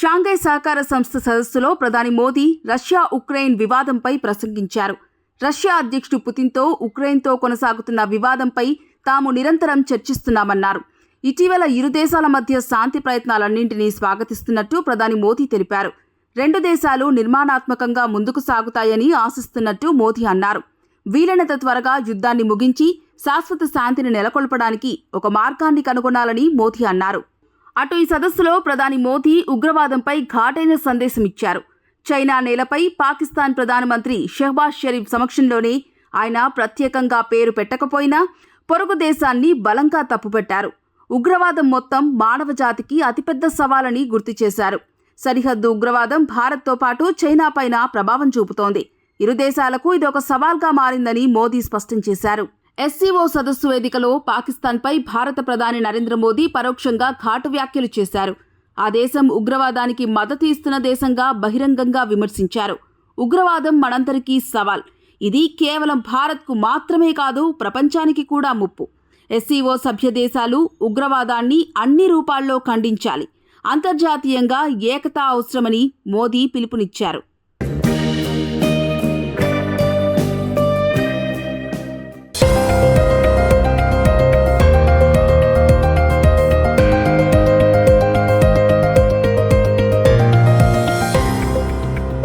Shanghai సహకార సంస్థ సదస్సులో ప్రధాని మోదీ రష్యా ఉక్రెయిన్ వివాదంపై ప్రసంగించారు. రష్యా అధ్యక్షుడు పుతిన్తో ఉక్రెయిన్తో కొనసాగుతున్న వివాదంపై తాము నిరంతరం చర్చిస్తున్నామన్నారు. ఇటీవల ఇరు దేశాల మధ్య శాంతి ప్రయత్నాలన్నింటినీ స్వాగతిస్తున్నట్టు ప్రధాని మోదీ తెలిపారు. రెండు దేశాలు నిర్మాణాత్మకంగా ముందుకు సాగుతాయని ఆశిస్తున్నట్టు మోదీ అన్నారు. వీలైనంత త్వరగా యుద్ధాన్ని ముగించి శాశ్వత శాంతిని నెలకొల్పడానికి ఒక మార్గాన్ని కనుగొనాలని మోదీ అన్నారు. అటు ఈ సదస్సులో ప్రధాని మోదీ ఉగ్రవాదంపై ఘాటైన సందేశం ఇచ్చారు చైనా నేలపై పాకిస్తాన్ ప్రధానమంత్రి షెహబాజ్ షరీఫ్ సమక్షంలోనే ఆయన ప్రత్యేకంగా పేరు పెట్టకపోయినా పొరుగు దేశాన్ని బలంగా తప్పుపెట్టారు. ఉగ్రవాదం మొత్తం మానవ జాతికి అతిపెద్ద సవాలని గుర్తు చేశారు. సరిహద్దు ఉగ్రవాదం భారత్తో పాటు చైనాపైన ప్రభావం చూపుతోంది. ఇరు దేశాలకు ఇది ఒక సవాల్గా మారిందని మోదీ స్పష్టం చేశారు. ఎస్సీఓ సదస్సు వేదికలో పాకిస్తాన్పై భారత ప్రధాని నరేంద్ర మోదీ పరోక్షంగా ఘాటు వ్యాఖ్యలు చేశారు. ఆ దేశం ఉగ్రవాదానికి మద్దతు ఇస్తున్న దేశంగా బహిరంగంగా విమర్శించారు. ఉగ్రవాదం మనందరికీ సవాల్. ఇది కేవలం భారత్కు మాత్రమే కాదు ప్రపంచానికి కూడా ముప్పు. ఎస్సీఓ సభ్య దేశాలు ఉగ్రవాదాన్ని అన్ని రూపాల్లో ఖండించాలి. అంతర్జాతీయంగా ఏకత అవసరమని మోదీ పిలుపునిచ్చారు.